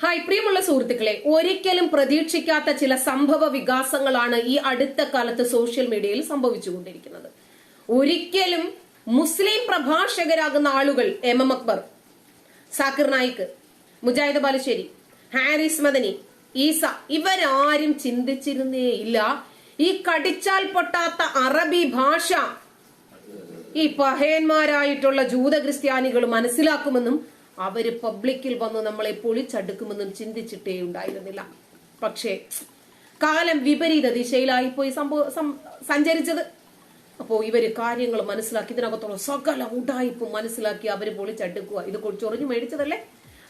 Hi പ്രിയമുള്ള സുഹൃത്തുക്കളെ ഒരിക്കലും പ്രതീക്ഷിക്കാത്ത ചില സംഭവ വികാസങ്ങളാണ് ഈ അടുത്ത കാലത്ത് സോഷ്യൽ മീഡിയയിൽ സംഭവിച്ചുകൊണ്ടിരിക്കുന്നത്. ഒരിക്കലും മുസ്ലിം പ്രഭാഷകരാകുന്ന ആളുകൾ എം എം അക്ബർ സാക്കിർ നായിക് മുജാഹിദ് ബാലുശ്ശേരി ഹാരിസ് മദനി ഈസ ഇവരാരും ചിന്തിച്ചിരുന്നേ ഇല്ല. ഈ കടിച്ചാൽ പൊട്ടാത്ത അറബി ഭാഷ ഈ പഹയന്മാരായിട്ടുള്ള ജൂത ക്രിസ്ത്യാനികൾ മനസ്സിലാക്കുമെന്നും അവർ പബ്ലിക്കിൽ വന്ന് നമ്മളെ പൊളിച്ചടുക്കുമെന്നും ചിന്തിച്ചിട്ടേ ഉണ്ടായിരുന്നില്ല. പക്ഷേ കാലം വിപരീത ദിശയിലായി പോയി സംഭവ സഞ്ചരിച്ചത്. അപ്പോ ഇവർ കാര്യങ്ങൾ മനസ്സിലാക്കി ഇതിനകത്തുള്ള സകല ഉടായ്പും മനസ്സിലാക്കി അവർ പൊളിച്ചടുക്കുക. ഇത് ചൊറിഞ്ഞു മേടിച്ചതല്ലേ?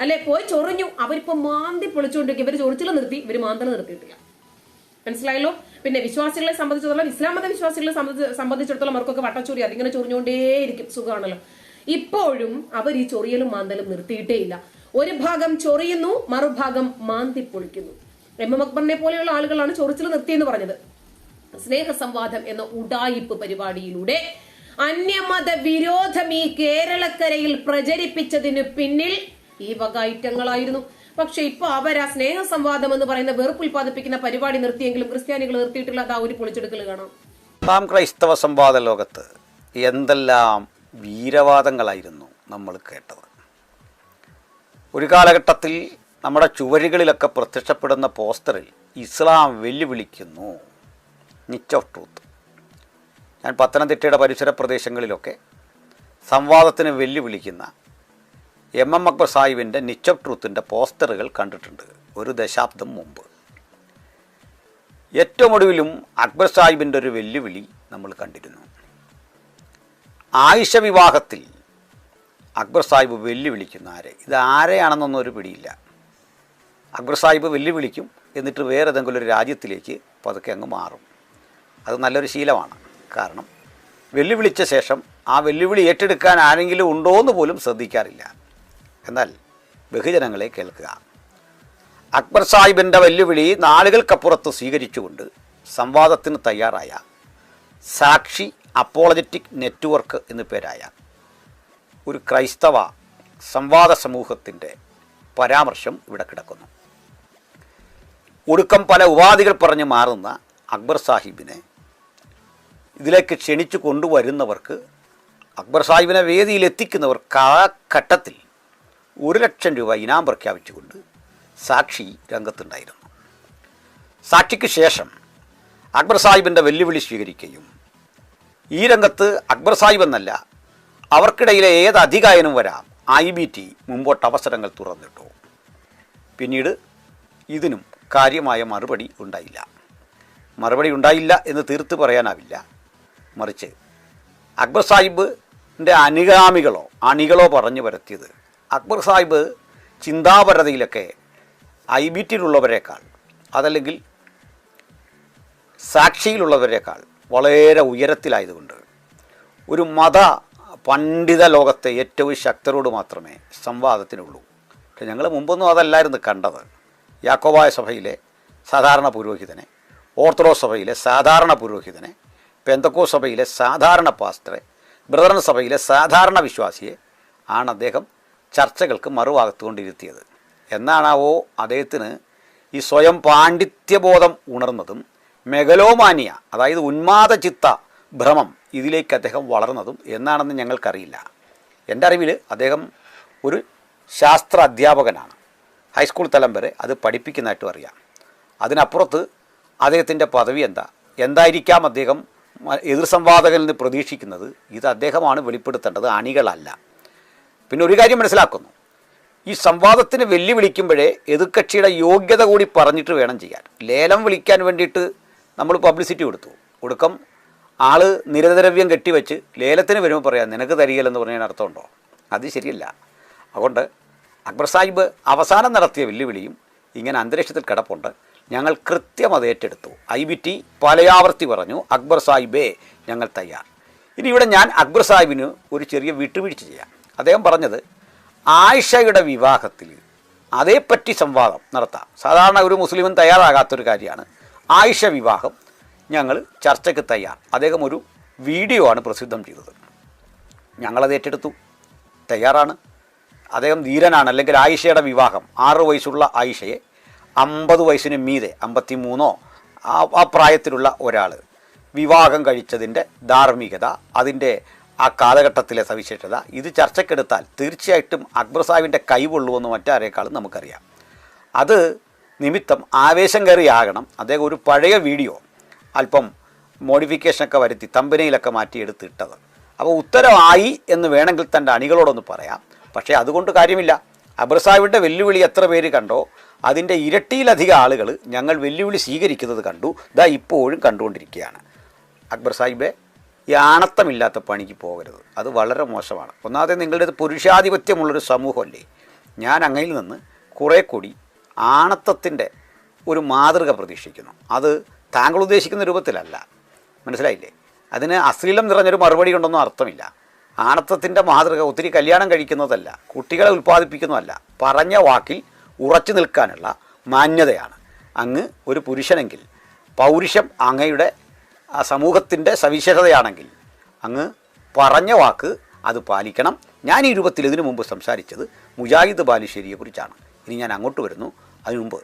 അല്ലെ? പോയി ചൊറിഞ്ഞു. അവരിപ്പോ മാന്തി പൊളിച്ചുകൊണ്ടിരിക്കും ഇവർ ചൊറിച്ചിൽ നിർത്തി. ഇവർ മാന്തൽ നിർത്തിയിട്ടില്ല. മനസ്സിലായല്ലോ? പിന്നെ വിശ്വാസികളെ സംബന്ധിച്ചിടത്തോളം ഇസ്ലാം മത വിശ്വാസികളെ സംബന്ധിച്ച് സംബന്ധിച്ചിടത്തോളം അവർക്കൊക്കെ വട്ടച്ചൊറി. അതിങ്ങനെ ചൊറിഞ്ഞുകൊണ്ടേയിരിക്കും സുഖമാണല്ലോ ഇപ്പോഴും അവർ ഈ ചൊറിയലും മാന്തലും നിർത്തിയിട്ടേയില്ല ഒരു ഭാഗം ചൊറിയുന്നു മറുഭാഗം മാന്തി പൊളിക്കുന്നു. എം എം അക്ബറിനെ പോലെയുള്ള ആളുകളാണ് ചൊറിച്ചിൽ നിർത്തിയെന്ന് പറഞ്ഞത്. സ്നേഹ സംവാദം എന്ന ഉഡായിപ്പ് പരിപാടിയിലൂടെ അന്യമത വിരോധം ഈ കേരളക്കരയിൽ പ്രചരിപ്പിച്ചതിന് പിന്നിൽ ഈ വക ഐറ്റങ്ങളായിരുന്നു. പക്ഷെ ഇപ്പൊ അവരാ സ്നേഹസംവാദം എന്ന് പറയുന്ന വെറുപ്പ് ഉൽപ്പാദിപ്പിക്കുന്ന പരിപാടി നിർത്തിയെങ്കിലും ക്രിസ്ത്യാനികൾ നിർത്തിയിട്ടുള്ള അതാ ഒരു പൊളിച്ചെടുക്കൽ കാണാം. നാം ക്രൈസ്തവ സംവാദ ലോകത്ത് എന്തെല്ലാം വീരവാദങ്ങളായിരുന്നു നമ്മൾ കേട്ടത്. ഒരു കാലഘട്ടത്തിൽ നമ്മുടെ ചുവരുകളിലൊക്കെ പ്രത്യക്ഷപ്പെടുന്ന പോസ്റ്ററിൽ ഇസ്ലാം വെല്ലുവിളിക്കുന്നു. നിച്ച് ഓഫ് ട്രൂത്ത് ഞാൻ പത്തനംതിട്ടയുടെ പരിസര പ്രദേശങ്ങളിലൊക്കെ സംവാദത്തിന് വെല്ലുവിളിക്കുന്ന എം എം അക്ബർ സാഹിബിന്റെ നിച്ച് ഓഫ് ട്രൂത്തിന്റെ പോസ്റ്ററുകൾ കണ്ടിട്ടുണ്ട് ഒരു ദശാബ്ദം മുമ്പ്. ഏറ്റവും ഒടുവിലും അക്ബർ സാഹിബിന്റെ ഒരു വെല്ലുവിളി നമ്മൾ കണ്ടിരുന്നു. ആയിഷ വിവാഹത്തിൽ അക്ബർ സാഹിബ് വെല്ലുവിളിക്കുന്ന ആരെ? ഇത് ആരെയാണെന്നൊന്നും ഒരു പിടിയില്ല. അക്ബർ സാഹിബ് വെല്ലുവിളിക്കും എന്നിട്ട് വേറെ ഏതെങ്കിലും ഒരു രാജ്യത്തിലേക്ക് പതുക്കെ അങ്ങ് മാറും. അത് നല്ലൊരു ശീലമാണ്. കാരണം വെല്ലുവിളിച്ച ശേഷം ആ വെല്ലുവിളി ഏറ്റെടുക്കാൻ ആരെങ്കിലും ഉണ്ടോ എന്ന് പോലും ശ്രദ്ധിക്കാറില്ല. എന്നാൽ ബഹുജനങ്ങളെ കേൾക്കുക. അക്ബർ സാഹിബിന്റെ വെല്ലുവിളി നാളുകൾക്കപ്പുറത്ത് സ്വീകരിച്ചുകൊണ്ട് സംവാദത്തിന് തയ്യാറായ സാക്ഷി അപ്പോളജറ്റിക് നെറ്റ്വർക്ക് എന്നു പേരായ ഒരു ക്രൈസ്തവ സംവാദ സമൂഹത്തിന്റെ പരാമർശം ഇവിടെ കിടക്കുന്നു. ഒടുക്കം പല ഉപാധികൾ പറഞ്ഞ് മാറുന്ന അക്ബർ സാഹിബിനെ ഇതിലേക്ക് ക്ഷണിച്ചു കൊണ്ടുവരുന്നവർക്ക് അക്ബർ സാഹിബിനെ വേദിയിൽ എത്തിക്കുന്നവർക്ക് ആ ഘട്ടത്തിൽ ഒരു ലക്ഷം രൂപ ഇനാം പ്രഖ്യാപിച്ചുകൊണ്ട് സാക്ഷി രംഗത്തുണ്ടായിരുന്നു. സാക്ഷിക്ക് ശേഷം അക്ബർ സാഹിബിന്റെ വെല്ലുവിളി സ്വീകരിക്കുകയും ഈ രംഗത്ത് അക്ബർ സാഹിബ് എന്നല്ല അവർക്കിടയിലെ ഏത് അധികായനും വരാം. ഐ ബി ടി മുമ്പോട്ട് അവസരങ്ങൾ തുറന്നിട്ടു. പിന്നീട് ഇതിനും കാര്യമായ മറുപടി ഉണ്ടായില്ല. മറുപടി ഉണ്ടായില്ല എന്ന് തീർത്ത് പറയാനാവില്ല. മറിച്ച് അക്ബർ സാഹിബിന്റെ അനുഗാമികളോ അണികളോ പറഞ്ഞു വരുത്തിയത് അക്ബർ സാഹിബ് ചിന്താപരതയിലൊക്കെ ഐ ബി ടിയിലുള്ളവരെക്കാൾ അതല്ലെങ്കിൽ സാക്ഷിയിലുള്ളവരെക്കാൾ വളരെ ഉയരത്തിലായതുകൊണ്ട്. ഒരു മത പണ്ഡിത ലോകത്തെ ഏറ്റവും ശക്തരോട് മാത്രമേ സംവാദത്തിനുള്ളൂ. പക്ഷെ ഞങ്ങൾ മുമ്പൊന്നും അതല്ലായിരുന്നു കണ്ടത്. യാക്കോബായ സഭയിലെ സാധാരണ പുരോഹിതനെ ഓർത്തഡോക്സ് സഭയിലെ സാധാരണ പുരോഹിതനെ പെന്തക്കോ സഭയിലെ സാധാരണ പാസ്റ്ററെ ബ്രദറൻ സഭയിലെ സാധാരണ വിശ്വാസിയെ ആണ് അദ്ദേഹം ചർച്ചകൾക്ക് മറുഭാഗത്തുകൊണ്ടിരുത്തിയത്. എന്നാണാവോ അദ്ദേഹത്തിന് ഈ സ്വയം പാണ്ഡിത്യബോധം ഉണർന്നതും മെഗലോമാനിയ അതായത് ഉന്മാദ ചിത്ത ഭ്രമം ഇതിലേക്ക് അദ്ദേഹം വളർന്നതും എന്നാണെന്ന് ഞങ്ങൾക്കറിയില്ല. എന്റെ അറിവിൽ അദ്ദേഹം ഒരു ശാസ്ത്ര അധ്യാപകനാണ്. ഹൈസ്കൂൾ തലം വരെ അത് പഠിപ്പിക്കുന്നതായിട്ടും അറിയാം. അതിനപ്പുറത്ത് അദ്ദേഹത്തിന്റെ പദവി എന്താ? എന്തായിരിക്കാം അദ്ദേഹം എതിർ സംവാദകനിൽ നിന്ന് പ്രതീക്ഷിക്കുന്നത്? ഇത് അദ്ദേഹമാണ് വെളിപ്പെടുത്തേണ്ടത് അണികളല്ല. പിന്നെ ഒരു കാര്യം മനസ്സിലാക്കുന്നു. ഈ സംവാദത്തിന് വെല്ലുവിളിക്കുമ്പോഴേ എതിർകക്ഷിയുടെ യോഗ്യത കൂടി പറഞ്ഞിട്ട് വേണം ചെയ്യാൻ. ലേലം വിളിക്കാൻ വേണ്ടിയിട്ട് നമ്മൾ പബ്ലിസിറ്റി കൊടുത്തു. കൊടുക്കം ആൾ നിരദ്രവ്യം കെട്ടിവെച്ച് ലേലത്തിന് വരുമ്പോൾ പറയാം നിനക്ക് തരികയില്ലെന്ന് പറഞ്ഞാൽ അർത്ഥമുണ്ടോ? അത് ശരിയല്ല. അതുകൊണ്ട് അക്ബർ സാഹിബ് അവസാനം നടത്തിയ വെല്ലുവിളിയും ഇങ്ങനെ അന്തരീക്ഷത്തിൽ കിടപ്പുണ്ട്. ഞങ്ങൾ കൃത്യം അത് ഏറ്റെടുത്തു. ഐ ബി ടി പലയാവർത്തി പറഞ്ഞു അക്ബർ സാഹിബേ ഞങ്ങൾ തയ്യാർ. ഇനി ഇവിടെ ഞാൻ അക്ബർ സാഹിബിന് ഒരു ചെറിയ വിട്ടുവീഴ്ച ചെയ്യാം. അദ്ദേഹം പറഞ്ഞത് ആയിഷയുടെ വിവാഹത്തിൽ അതേപ്പറ്റി സംവാദം നടത്താം. സാധാരണ ഒരു മുസ്ലിമും തയ്യാറാകാത്തൊരു കാര്യമാണ്. ആയിഷ വിവാഹം ഞങ്ങൾ ചർച്ചയ്ക്ക് തയ്യാർ. അദ്ദേഹം ഒരു വീഡിയോ ആണ് പ്രസിദ്ധം ചെയ്തത്. ഞങ്ങളത് ഏറ്റെടുത്തു. തയ്യാറാണ്. അദ്ദേഹം ധീരനാണ്. അല്ലെങ്കിൽ ആയിഷയുടെ വിവാഹം. ആറ് വയസ്സുള്ള ആയിഷയെ അമ്പത് വയസ്സിന് മീതെ അമ്പത്തി മൂന്നോ ആ പ്രായത്തിലുള്ള ഒരാൾ വിവാഹം കഴിച്ചതിന്റെ ധാർമ്മികത അതിന്റെ ആ കാലഘട്ടത്തിലെ സവിശേഷത ഇത് ചർച്ചക്കെടുത്താൽ തീർച്ചയായിട്ടും അക്ബർ സാഹിബിന്റെ കൈവൊള്ളുമെന്ന് മറ്റാരേക്കാളും നമുക്കറിയാം. അത് നിമിത്തം ആവേശം കയറിയാകണം. അദ്ദേഹം ഒരു പഴയ വീഡിയോ അല്പം മോഡിഫിക്കേഷനൊക്കെ വരുത്തി തമ്പനയിലൊക്കെ മാറ്റി എടുത്തിട്ടത് അപ്പോൾ ഉത്തരമായി എന്ന് വേണമെങ്കിൽ തന്റെ അണികളോടൊന്ന് പറയാം. പക്ഷേ അതുകൊണ്ട് കാര്യമില്ല. അക്ബർ വെല്ലുവിളി എത്ര പേര് കണ്ടോ അതിന്റെ ഇരട്ടിയിലധികം ആളുകൾ ഞങ്ങൾ വെല്ലുവിളി സ്വീകരിക്കുന്നത് കണ്ടു. ഇതാ ഇപ്പോഴും കണ്ടുകൊണ്ടിരിക്കുകയാണ്. അക്ബർ സാഹിബെ ഈ ആണത്തമില്ലാത്ത പണിക്ക് പോകരുത്. അത് വളരെ മോശമാണ്. ഒന്നാമത്തെ നിങ്ങളുടെ പുരുഷാധിപത്യമുള്ളൊരു സമൂഹമല്ലേ? ഞാൻ അങ്ങയിൽ നിന്ന് കുറേ കൂടി ആണത്തത്തിന്റെ ഒരു മാതൃക പ്രതീക്ഷിക്കുന്നു. അത് താങ്കൾ ഉദ്ദേശിക്കുന്ന രൂപത്തിലല്ല. മനസ്സിലായില്ലേ? അതിന് അശ്ലീലം നിറഞ്ഞൊരു മറുപടി ഉണ്ടെന്നും അർത്ഥമില്ല. ആണത്തത്തിന്റെ മാതൃക ഒത്തിരി കല്യാണം കഴിക്കുന്നതല്ല കുട്ടികളെ ഉൽപ്പാദിപ്പിക്കുന്നതല്ല പറഞ്ഞ വാക്കിൽ ഉറച്ചു നിൽക്കാനുള്ള മാന്യതയാണ്. അങ്ങ് ഒരു പുരുഷനെങ്കിൽ പൗരുഷം അങ്ങയുടെ സമൂഹത്തിന്റെ സവിശേഷതയാണെങ്കിൽ അങ്ങ് പറഞ്ഞ വാക്ക് അത് പാലിക്കണം. ഞാൻ ഈ രൂപത്തിൽ ഇതിനു മുമ്പ് സംസാരിച്ചത് മുജാഹിദ് ബാലുശ്ശേരിയെക്കുറിച്ചാണ്. ഇനി ഞാൻ അങ്ങോട്ട് വരുന്നു. അതിനു മുമ്പ്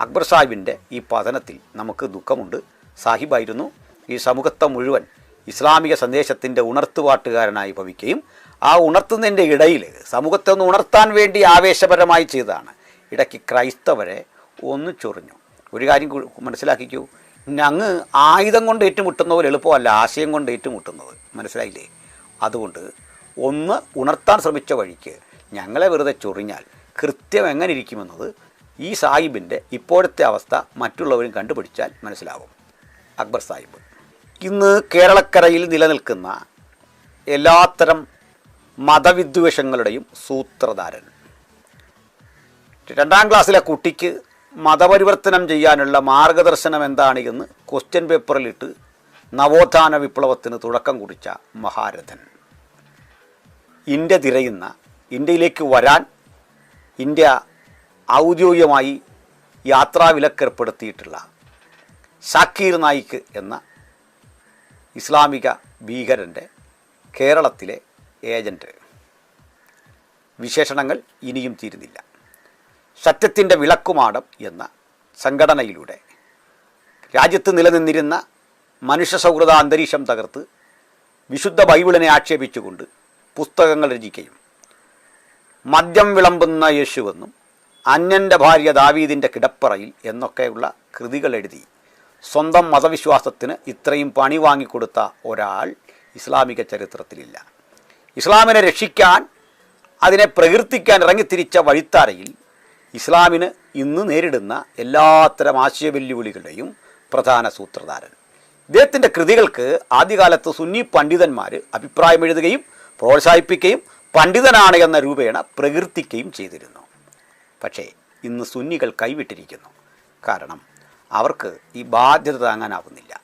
അക്ബർ സാഹിബിന്റെ ഈ പതനത്തിൽ നമുക്ക് ദുഃഖമുണ്ട്. സാഹിബായിരുന്നു ഈ സമൂഹത്തെ മുഴുവൻ ഇസ്ലാമിക സന്ദേശത്തിന്റെ ഉണർത്തുപാട്ടുകാരനായി ഭവിക്കുകയും ആ ഉണർത്തുന്നതിന്റെ ഇടയിൽ സമൂഹത്തെ ഒന്ന് ഉണർത്താൻ വേണ്ടി ആവേശപരമായി ചെയ്തതാണ്. ഇടയ്ക്ക് ക്രൈസ്തവരെ ഒന്ന് ചൊറിഞ്ഞു. ഒരു കാര്യം മനസ്സിലാക്കിക്കൂ. ഞങ്ങ് ആയുധം കൊണ്ട് ഏറ്റുമുട്ടുന്ന പോലെ എളുപ്പമല്ല ആശയം കൊണ്ട് ഏറ്റുമുട്ടുന്നത്. മനസ്സിലായില്ലേ? അതുകൊണ്ട് ഒന്ന് ഉണർത്താൻ ശ്രമിച്ച വഴിക്ക് ഞങ്ങളെ വെറുതെ ചൊറിഞ്ഞാൽ കൃത്യം എങ്ങനെ ഇരിക്കുമെന്നത് ഈ സാഹിബിന്റെ ഇപ്പോഴത്തെ അവസ്ഥ മറ്റുള്ളവരും കണ്ടുപിടിച്ചാൽ മനസ്സിലാവും. അക്ബർ സാഹിബ്. ഇന്ന് കേരളക്കരയിൽ നിലനിൽക്കുന്ന എല്ലാത്തരം മതവിദ്വേഷങ്ങളുടെയും സൂത്രധാരൻ. രണ്ടാം ക്ലാസ്സിലെ കുട്ടിക്ക് മതപരിവർത്തനം ചെയ്യാനുള്ള മാർഗദർശനം എന്താണ് എന്ന് ക്വസ്റ്റ്യൻ പേപ്പറിലിട്ട് നവോത്ഥാന വിപ്ലവത്തിന് തുടക്കം കുറിച്ച മഹാരഥൻ. ഇന്ത്യ തിരയുന്ന ഇന്ത്യയിലേക്ക് വരാൻ ഇന്ത്യ ഔദ്യോഗികമായി യാത്രാവിലക്കേർപ്പെടുത്തിയിട്ടുള്ള ഷാക്കീർ നായിക്ക് എന്ന ഇസ്ലാമിക ഭീകരന്റെ കേരളത്തിലെ ഏജന്റ് വിശേഷണങ്ങൾ ഇനിയും തീരുന്നില്ല. സത്യത്തിന്റെ വിളക്കുമാടം എന്ന സംഘടനയിലൂടെ രാജ്യത്ത് നിലനിന്നിരുന്ന മനുഷ്യ സൗഹൃദ അന്തരീക്ഷം തകർത്ത് വിശുദ്ധ ബൈബിളിനെ ആക്ഷേപിച്ചുകൊണ്ട് പുസ്തകങ്ങൾ രചിക്കുകയും മദ്യം വിളമ്പുന്ന യേശുവെന്നും അന്യന്റെ ഭാര്യ ദാവീദിന്റെ കിടപ്പറയിൽ എന്നൊക്കെയുള്ള കൃതികൾ എഴുതി. സ്വന്തം മതവിശ്വാസത്തിന് ഇത്രയും പണി വാങ്ങിക്കൊടുത്ത ഒരാൾ ഇസ്ലാമിക ചരിത്രത്തിലില്ല. ഇസ്ലാമിനെ രക്ഷിക്കാൻ അതിനെ പ്രകീർത്തിക്കാൻ ഇറങ്ങിത്തിരിച്ച വഴിത്താരയിൽ ഇസ്ലാമിന് ഇന്ന് നേരിടുന്ന എല്ലാത്തരം ആശയ വെല്ലുവിളികളുടെയും പ്രധാന സൂത്രധാരൻ. ഇദ്ദേഹത്തിന്റെ കൃതികൾക്ക് ആദ്യകാലത്ത് സുന്നി പണ്ഡിതന്മാർ അഭിപ്രായം എഴുതുകയും പ്രോത്സാഹിപ്പിക്കുകയും പണ്ഡിതനാണ് എന്ന രൂപേണ പ്രകീർത്തിക്കുകയും ചെയ്തിരുന്നു. പക്ഷേ ഇന്ന് സുന്നികൾ കൈവിട്ടിരിക്കുന്നു. കാരണം അവർക്ക് ഈ ബാധ്യത താങ്ങാനാവുന്നില്ല.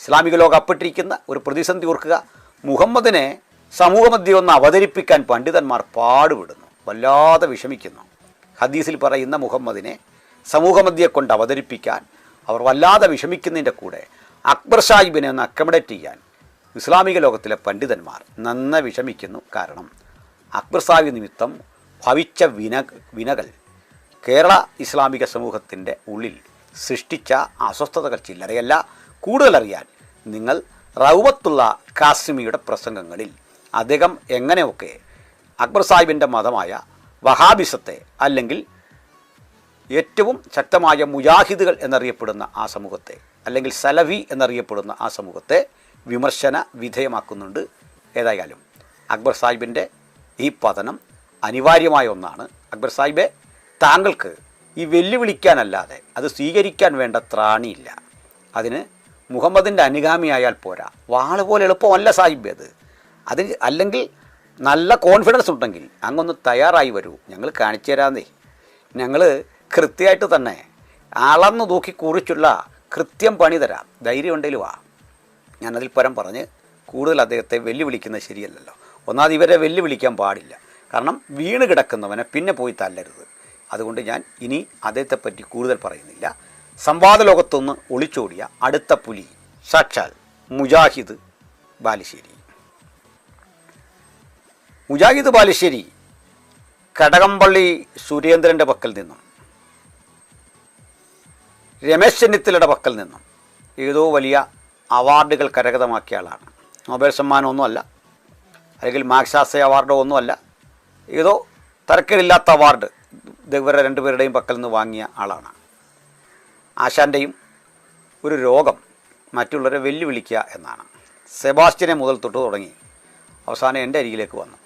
ഇസ്ലാമിക ലോകം അപ്പെട്ടിരിക്കുന്ന ഒരു പ്രതിസന്ധി ഓർക്കുക. മുഹമ്മദിനെ സമൂഹമധ്യം ഒന്ന് അവതരിപ്പിക്കാൻ പണ്ഡിതന്മാർ പാടുപെടുന്നു. വല്ലാതെ വിഷമിക്കുന്നു. ഹദീസിൽ പറയുന്ന മുഹമ്മദിനെ സമൂഹമധ്യെ കൊണ്ട് അവതരിപ്പിക്കാൻ അവർ വല്ലാതെ വിഷമിക്കുന്നതിന്റെ കൂടെ അക്ബർ സാഹിബിനെ ഒന്ന് അക്കമഡേറ്റ് ചെയ്യാൻ ഇസ്ലാമിക ലോകത്തിലെ പണ്ഡിതന്മാർ നന്ന വിഷമിക്കുന്നു. കാരണം അക്ബർ സാഹിബ് നിമിത്തം ഭവിച്ച വിന വിനകൾ കേരള ഇസ്ലാമിക സമൂഹത്തിന്റെ ഉള്ളിൽ സൃഷ്ടിച്ച അസ്വസ്ഥതകൾ ചില്ലറയല്ല. കൂടുതലറിയാൻ നിങ്ങൾ റൗവത്തുള്ള കാസിമിയുടെ പ്രസംഗങ്ങളിൽ അദ്ദേഹം എങ്ങനെയൊക്കെ അക്ബർ സാഹിബിന്റെ മതമായ വഹാബിസത്തെ അല്ലെങ്കിൽ ഏറ്റവും ശക്തമായ മുജാഹിദുകൾ എന്നറിയപ്പെടുന്ന ആ സമൂഹത്തെ അല്ലെങ്കിൽ സലവി എന്നറിയപ്പെടുന്ന ആ സമൂഹത്തെ വിമർശന വിധേയമാക്കുന്നുണ്ട് ഏതായാലും അക്ബർ സാഹിബിന്റെ ഈ പതനം അനിവാര്യമായ ഒന്നാണ്. അക്ബർ സാഹിബെ താങ്കൾക്ക് ഈ വെല്ലുവിളിക്കാനല്ലാതെ അത് സ്വീകരിക്കാൻ വേണ്ട ത്രാണിയില്ല. അതിന് മുഹമ്മദിന്റെ അനുഗാമിയായാൽ പോരാ. വാൾ പോലെ എളുപ്പമല്ല സാഹിബ് അത്. അത് അല്ലെങ്കിൽ നല്ല കോൺഫിഡൻസ് ഉണ്ടെങ്കിൽ അങ്ങൊന്ന് തയ്യാറായി വരൂ. ഞങ്ങൾ കാണിച്ചു തരാന്നേ. ഞങ്ങൾ കൃത്യമായിട്ട് തന്നെ അളന്നു തൂക്കി കുറിച്ചുള്ള കൃത്യം പണി തരാം. ധൈര്യം ഉണ്ടെങ്കിൽ വാ. ഞാനതിൽ പരം പറഞ്ഞ് കൂടുതൽ അദ്ദേഹത്തെ വെല്ലുവിളിക്കുന്നത് ശരിയല്ലല്ലോ. ഒന്നാമത് ഇവരെ വെല്ലുവിളിക്കാൻ പാടില്ല. കാരണം വീണ് കിടക്കുന്നവനെ പിന്നെ പോയി തല്ലരുത്. അതുകൊണ്ട് ഞാൻ ഇനി അദ്ദേഹത്തെപ്പറ്റി കൂടുതൽ പറയുന്നില്ല. സംവാദ ലോകത്തൊന്ന് ഒളിച്ചോടിയ അടുത്ത പുലി സാക്ഷാൽ മുജാഹിദ് ബാലുശ്ശേരി. മുജാഹിദ് ബാലുശ്ശേരി കടകംപള്ളി സുരേന്ദ്രന്റെ പക്കൽ നിന്നും രമേശ് ചെന്നിത്തലയുടെ പക്കൽ നിന്നും ഏതോ വലിയ അവാർഡുകൾ കരഗതമാക്കിയ ആളാണ്. നൊബേൽ സമ്മാനമൊന്നുമല്ല അല്ലെങ്കിൽ മാക്സാസ അവാർഡോ ഒന്നുമല്ല ഏതോ തരക്കേടില്ലാത്ത അവാർഡ് ഇവരുടെ രണ്ടുപേരുടെയും പക്കൽ നിന്ന് വാങ്ങിയ ആളാണ്. ആശാന്റെയും ഒരു രോഗം മറ്റുള്ളവരെ വെല്ലുവിളിക്കുക എന്നാണ്. സെബാസ്റ്റ്യനെ മുതൽ തൊട്ട് തുടങ്ങി. അവസാനം എന്റെ അരികിലേക്ക് വന്നു.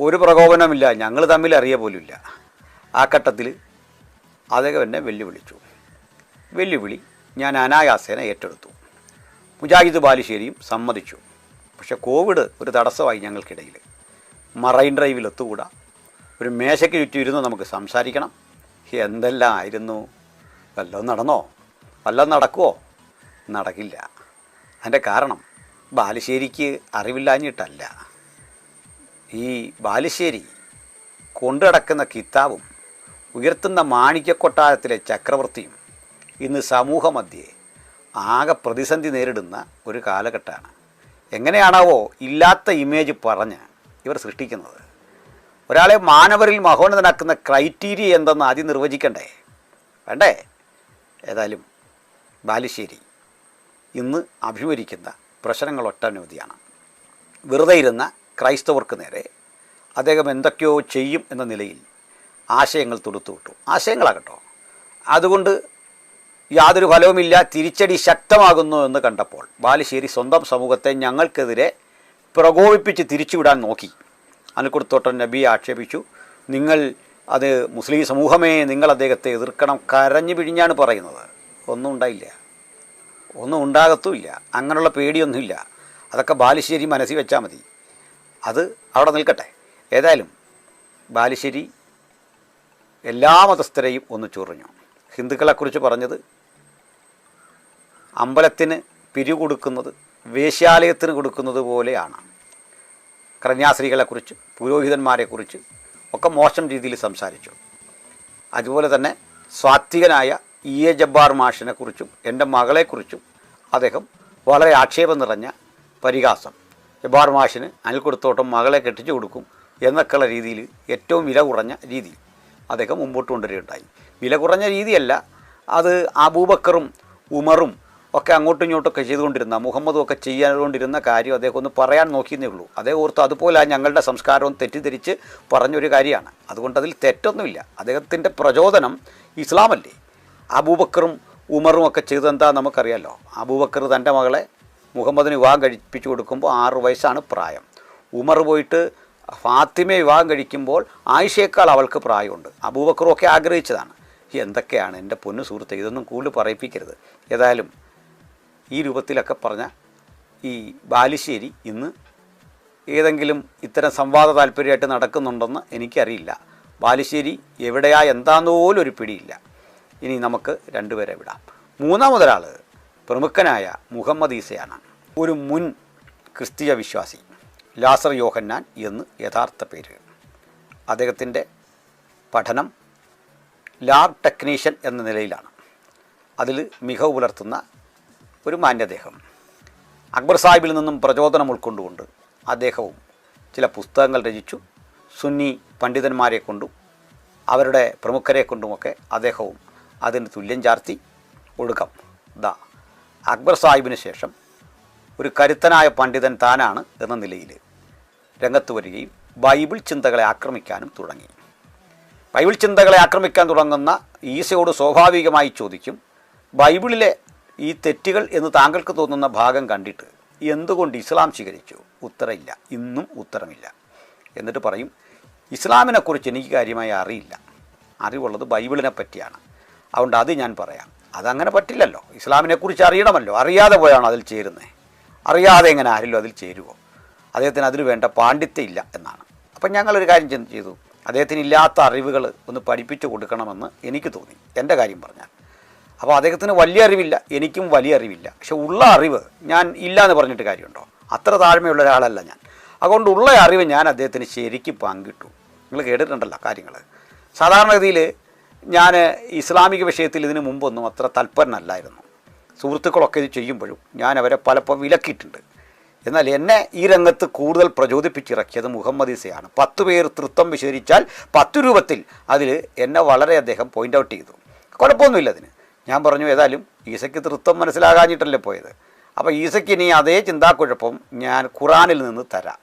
ഒരു പ്രകോപനമില്ല ഞങ്ങൾ തമ്മിൽ അറിയ പോലുമില്ല. ആ ഘട്ടത്തിൽ അദ്ദേഹം എന്നെ വെല്ലുവിളിച്ചു. വെല്ലുവിളി ഞാൻ അനായാസേന ഏറ്റെടുത്തു. മുജാഹിദ് ബാലുശ്ശേരിയും സമ്മതിച്ചു. പക്ഷേ കോവിഡ് ഒരു തടസ്സമായി ഞങ്ങൾക്കിടയിൽ. മറൈൻ ഡ്രൈവിൽ ഒത്തുകൂടാ. ഒരു മേശയ്ക്ക് ചുറ്റും ഇരുന്ന് നമുക്ക് സംസാരിക്കണം. എന്തെല്ലാം ആയിരുന്നു? വല്ലതും നടന്നോ? വല്ലതും നടക്കുമോ നടക്കില്ല. അതിന്റെ കാരണം ബാലുശ്ശേരിക്ക് അറിവില്ലാഞ്ഞിട്ടല്ല. ഈ ബാലുശ്ശേരി കൊണ്ടുനടക്കുന്ന കിതാബും ഉയർത്തുന്ന മാണിക്യക്കൊട്ടാരത്തിലെ ചക്രവർത്തിയും ഇന്ന് സമൂഹമധ്യേ ആകെ പ്രതിസന്ധി നേരിടുന്ന ഒരു കാലഘട്ടമാണ്. എങ്ങനെയാണാവോ ഇല്ലാത്ത ഇമേജ് പറഞ്ഞ് ഇവർ സൃഷ്ടിക്കുന്നത്. ഒരാളെ മാനവരിൽ മഹോന്നതനാക്കുന്ന ക്രൈറ്റീരിയ എന്തെന്ന് ആദ്യം നിർവചിക്കണ്ടേ? വേണ്ടേ? ഏതായാലും ബാലുശ്ശേരി ഇന്ന് അഭിമുഖിക്കുന്ന പ്രശ്നങ്ങൾ ഒട്ടനവധിയാണ്. വെറുതെ ഇരുന്ന ക്രൈസ്തവർക്ക് നേരെ അദ്ദേഹം എന്തൊക്കെയോ ചെയ്യും എന്ന നിലയിൽ ആശയങ്ങൾ തുടുത്തുവിട്ടു ആശയങ്ങളാകട്ടോ. അതുകൊണ്ട് യാതൊരു ഫലവുമില്ല തിരിച്ചടി ശക്തമാകുന്നു എന്ന് കണ്ടപ്പോൾ ബാലുശ്ശേരി സ്വന്തം സമൂഹത്തെ ഞങ്ങൾക്കെതിരെ പ്രകോപിപ്പിച്ച് തിരിച്ചുവിടാൻ നോക്കി. അനിൽക്കുടത്തോട്ടൻ നബിയെ ആക്ഷേപിച്ചു. നിങ്ങൾ അത് മുസ്ലിം സമൂഹമേ നിങ്ങൾ അദ്ദേഹത്തെ എതിർക്കണം കരഞ്ഞു പിഴിഞ്ഞാണ് പറയുന്നത്. ഒന്നും ഉണ്ടായില്ല. ഒന്നും ഉണ്ടാകത്തുമില്ല. അങ്ങനെയുള്ള പേടിയൊന്നുമില്ല. അതൊക്കെ ബാലുശ്ശേരി മനസ്സിൽ വെച്ചാൽ മതി. അത് അവിടെ നിൽക്കട്ടെ. ഏതായാലും ബാലുശ്ശേരി എല്ലാ മതസ്ഥരെയും ഒന്ന് ചൊറിഞ്ഞു. ഹിന്ദുക്കളെക്കുറിച്ച് പറഞ്ഞത് അമ്പലത്തിന് പിരികൊടുക്കുന്നത് വേശ്യാലയത്തിന് കൊടുക്കുന്നത് പോലെയാണ്. കന്യാസ്ത്രീകളെക്കുറിച്ച് പുരോഹിതന്മാരെക്കുറിച്ച് ഒക്കെ മോശം രീതിയിൽ സംസാരിച്ചു. അതുപോലെ തന്നെ സ്വാത്വികനായ ഇ എ ജബ്ബാർ മാഷിനെക്കുറിച്ചും എന്റെ മകളെക്കുറിച്ചും അദ്ദേഹം വളരെ ആക്ഷേപം നിറഞ്ഞ പരിഹാസം. ജബ്ബാർ മാഷിന് അനിൽക്കൊടുത്തോട്ടം മകളെ കെട്ടിച്ചു കൊടുക്കും എന്നൊക്കെയുള്ള രീതിയിൽ ഏറ്റവും വില കുറഞ്ഞ രീതി അദ്ദേഹം മുമ്പോട്ട് കൊണ്ടുവരികയുണ്ടായി. വില കുറഞ്ഞ രീതിയല്ല അത് അബൂബക്കറും ഉമറും ഒക്കെ അങ്ങോട്ടും ഇങ്ങോട്ടൊക്കെ ചെയ്തുകൊണ്ടിരുന്ന മുഹമ്മദും ഒക്കെ ചെയ്യാതുകൊണ്ടിരുന്ന കാര്യം അദ്ദേഹം ഒന്ന് പറയാൻ നോക്കിയെന്നേ ഉള്ളൂ. അതേ ഓർത്ത് അതുപോലെ ഞങ്ങളുടെ സംസ്കാരവും തെറ്റിദ്ധരിച്ച് പറഞ്ഞൊരു കാര്യമാണ്. അതുകൊണ്ട് അതിൽ തെറ്റൊന്നുമില്ല. അദ്ദേഹത്തിന്റെ പ്രചോദനം ഇസ്ലാമല്ലേ? അബൂബക്കറും ഉമറും ഒക്കെ ചെയ്തെന്താ നമുക്കറിയാലോ? അബൂബക്കർ തന്റെ മകളെ മുഹമ്മദിന് വിവാഹം കഴിപ്പിച്ചു കൊടുക്കുമ്പോൾ ആറ് വയസ്സാണ് പ്രായം. ഉമർ പോയിട്ട് ഫാത്തിമയെ വിവാഹം കഴിക്കുമ്പോൾ ആയിഷയേക്കാൾ അവൾക്ക് പ്രായമുണ്ട്. അബൂബക്കറും ഒക്കെ ആഗ്രഹിച്ചതാണ്. എന്തൊക്കെയാണ് എന്റെ പൊന്നു സുഹൃത്ത്? ഇതൊന്നും കൂടുതൽ പറയിപ്പിക്കരുത്. ഏതായാലും ഈ രൂപത്തിലൊക്കെ പറഞ്ഞ ഈ ബാലുശ്ശേരി ഇന്ന് ഏതെങ്കിലും ഇത്തരം സംവാദ താല്പര്യമായിട്ട് നടക്കുന്നുണ്ടെന്ന് എനിക്കറിയില്ല. ബാലുശ്ശേരി എവിടെയാ എന്താന്ന് പോലും ഒരു പിടിയില്ല. ഇനി നമുക്ക് രണ്ടുപേരെ വിടാം. മൂന്നാമതൊരാൾ പ്രമുഖനായ മുഹമ്മദ് ഈസയാണ്. ഒരു മുൻ ക്രിസ്തീയ വിശ്വാസി ലാസർ യോഹന്നാൻ എന്ന് യഥാർത്ഥ പേര്. അദ്ദേഹത്തിന്റെ പഠനം ലാബ് ടെക്നീഷ്യൻ എന്ന നിലയിലാണ്. അതിൽ മികവ് പുലർത്തുന്ന ഒരു മാന്യദേഹം. അക്ബർ സാഹിബിൽ നിന്നും പ്രചോദനം ഉൾക്കൊണ്ടുകൊണ്ട് അദ്ദേഹവും ചില പുസ്തകങ്ങൾ രചിച്ചു. സുന്നി പണ്ഡിതന്മാരെ കൊണ്ടും അവരുടെ പ്രമുഖരെ കൊണ്ടുമൊക്കെ അദ്ദേഹവും അതിന് തുല്യം ചാർത്തി ഒടുക്കം. ദാ അക്ബർ സാഹിബിന് ശേഷം ഒരു കരുത്തനായ പണ്ഡിതൻ താനാണ് എന്ന നിലയിൽ രംഗത്ത് വരികയും ബൈബിൾ ചിന്തകളെ ആക്രമിക്കാനും തുടങ്ങി. ബൈബിൾ ചിന്തകളെ ആക്രമിക്കാൻ തുടങ്ങുന്ന ഈശയോട് സ്വാഭാവികമായി ചോദിക്കും ബൈബിളിലെ ഈ തെറ്റുകൾ എന്ന് താങ്കൾക്ക് തോന്നുന്ന ഭാഗം കണ്ടിട്ട് എന്തുകൊണ്ട് ഇസ്ലാം സ്വീകരിച്ചു? ഉത്തരമില്ല. ഇന്നും ഉത്തരമില്ല. എന്നിട്ട് പറയും ഇസ്ലാമിനെക്കുറിച്ച് എനിക്ക് കാര്യമായി അറിയില്ല. അറിവുള്ളത് ബൈബിളിനെ പറ്റിയാണ്. അതുകൊണ്ട് അത് ഞാൻ പറയാം. അതങ്ങനെ പറ്റില്ലല്ലോ. ഇസ്ലാമിനെക്കുറിച്ച് അറിയണമല്ലോ. അറിയാതെ പോയാണോ അതിൽ ചേരുന്നത് അറിയാതെ എങ്ങനെ ആരെങ്കിലും അതിൽ ചേരുവോ? അദ്ദേഹത്തിന് അതിന് വേണ്ട പാണ്ഡിത്യം ഇല്ല എന്നാണ്. അപ്പം ഞങ്ങളൊരു കാര്യം ചെയ്തു. അദ്ദേഹത്തിന് ഇല്ലാത്ത അറിവുകൾ ഒന്ന് പഠിപ്പിച്ചു കൊടുക്കണമെന്ന് എനിക്ക് തോന്നി. എന്റെ കാര്യം പറഞ്ഞാൽ. അപ്പോൾ അദ്ദേഹത്തിന് വലിയ അറിവില്ല എനിക്കും വലിയ അറിവില്ല. പക്ഷെ ഉള്ള അറിവ് ഞാൻ ഇല്ല എന്ന് പറഞ്ഞിട്ട് കാര്യമുണ്ടോ? അത്ര താഴ്മയുള്ള ഒരാളല്ല ഞാൻ. അതുകൊണ്ട് ഉള്ള അറിവ് ഞാൻ അദ്ദേഹത്തിന് ശരിക്കും പങ്കിട്ടു. നിങ്ങൾ കേട്ടിട്ടുണ്ടല്ലോ കാര്യങ്ങൾ. സാധാരണഗതിയിൽ ഞാൻ ഇസ്ലാമിക വിഷയത്തിൽ ഇതിനു മുമ്പൊന്നും അത്ര തൽപരനല്ലായിരുന്നു. സുഹൃത്തുക്കളൊക്കെ ഇത് ചെയ്യുമ്പോഴും ഞാൻ അവരെ പലപ്പോൾ വിലക്കിയിട്ടുണ്ട്. എന്നാൽ എന്നെ ഈ രംഗത്ത് കൂടുതൽ പ്രചോദിപ്പിച്ചിറക്കിയത് മുഹമ്മദ് ഈസയാണ് പത്ത് പേർ തൃത്വം വിശദീകരിച്ചാൽ പത്ത് രൂപത്തിൽ അതിൽ എന്നെ വളരെ അദ്ദേഹം പോയിന്റ് ഔട്ട് ചെയ്തു. കുഴപ്പമൊന്നുമില്ല അതിന്. ഞാൻ പറഞ്ഞു ഏതായാലും ഈസയ്ക്ക് തൃത്വം മനസ്സിലാകാഞ്ഞിട്ടല്ലേ പോയത്. അപ്പോൾ ഈസയ്ക്ക് ഇനി അതേ ചിന്താക്കുഴപ്പം ഞാൻ ഖുറാനിൽ നിന്ന് തരാം.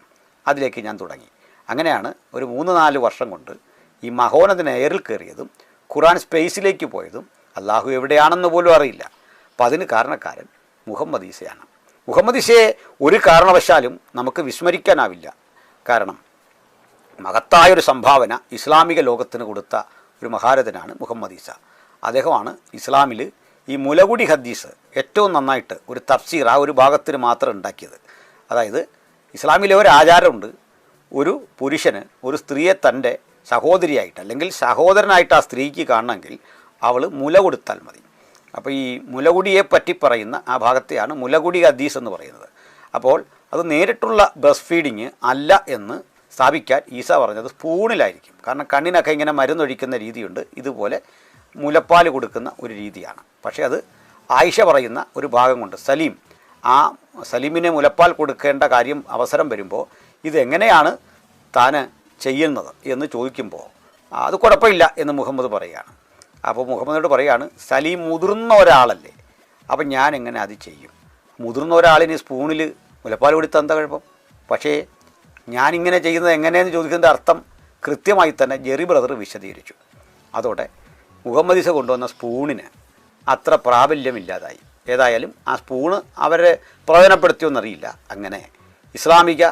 അതിലേക്ക് ഞാൻ തുടങ്ങി. അങ്ങനെയാണ് ഒരു മൂന്ന് നാല് വർഷം കൊണ്ട് ഈ മഹോനതിന് എയറിൽ കയറിയതും ഖുറാൻ സ്പേസിലേക്ക് പോയതും അള്ളാഹു എവിടെയാണെന്ന് പോലും അറിയില്ല. അപ്പോൾ അതിന് കാരണക്കാരൻ മുഹമ്മദ് ഈസയാണ്. മുഹമ്മദ് ഈസയെ ഒരു കാരണവശാലും നമുക്ക് വിസ്മരിക്കാനാവില്ല. കാരണം മഹത്തായൊരു സംഭാവന ഇസ്ലാമിക ലോകത്തിന് കൊടുത്ത ഒരു മഹാരഥനാണ് മുഹമ്മദ് ഈസ. അദ്ദേഹമാണ് ഇസ്ലാമിൽ ഈ മുലകുടി ഹദീസ് ഏറ്റവും നന്നായിട്ട് ഒരു തഫ്സീർ ആ ഒരു ഭാഗത്തിന് മാത്രം ഉണ്ടാക്കിയത്. അതായത് ഇസ്ലാമിലെ ഒരു ആചാരമുണ്ട് ഒരു പുരുഷന് ഒരു സ്ത്രീയെ തന്റെ സഹോദരിയായിട്ട് അല്ലെങ്കിൽ സഹോദരനായിട്ട് ആ സ്ത്രീക്ക് കാണണമെങ്കിൽ അവൾ മുല കൊടുത്താൽ മതി. അപ്പോൾ ഈ മുലകുടിയെ പറ്റി പറയുന്ന ആ ഭാഗത്തെയാണ് മുലകുടി ഹദീസ് എന്ന് പറയുന്നത്. അപ്പോൾ അത് നേരിട്ടുള്ള ബ്രസ്റ്റ് ഫീഡിങ് അല്ല എന്ന് സ്ഥാപിക്കാൻ ഈസ പറഞ്ഞത് സ്പൂണിലായിരിക്കും. കാരണം കണ്ണിനൊക്കെ ഇങ്ങനെ മരുന്നൊഴിക്കുന്ന രീതിയുണ്ട്. ഇതുപോലെ മുലപ്പാൽ കൊടുക്കുന്ന ഒരു രീതിയാണ്. പക്ഷേ അത് ആയിഷ പറയുന്ന ഒരു ഭാഗം കൊണ്ട് സലീം ആ സലീമിനെ മുലപ്പാൽ കൊടുക്കേണ്ട കാര്യം അവസരം വരുമ്പോൾ ഇതെങ്ങനെയാണ് താൻ ചെയ്യുന്നത് എന്ന് ചോദിക്കുമ്പോൾ അത് കുഴപ്പമില്ല എന്ന് മുഹമ്മദ് പറയുകയാണ് അപ്പോൾ മുഹമ്മദിനോട് പറയുകയാണ് സലീം മുതിർന്ന ഒരാളല്ലേ അപ്പം ഞാൻ എങ്ങനെ അത് ചെയ്യും? മുതിർന്ന ഒരാളിന് സ്പൂണിൽ മുലപ്പാൽ കൊടുത്ത് എന്താ കുഴപ്പം? പക്ഷേ ഞാനിങ്ങനെ ചെയ്യുന്നത് എങ്ങനെയെന്ന് ചോദിക്കുന്നതിന്റെ അർത്ഥം കൃത്യമായി തന്നെ ജെറി ബ്രദർ വിശദീകരിച്ചു. അതോടെ മുഹമ്മദ് ഇസ കൊണ്ടുവന്ന സ്പൂണിന് അത്ര പ്രാബല്യമില്ലാതായി. ഏതായാലും ആ സ്പൂണ് അവരെ പ്രയോജനപ്പെടുത്തിയോന്നറിയില്ല. അങ്ങനെ ഇസ്ലാമിക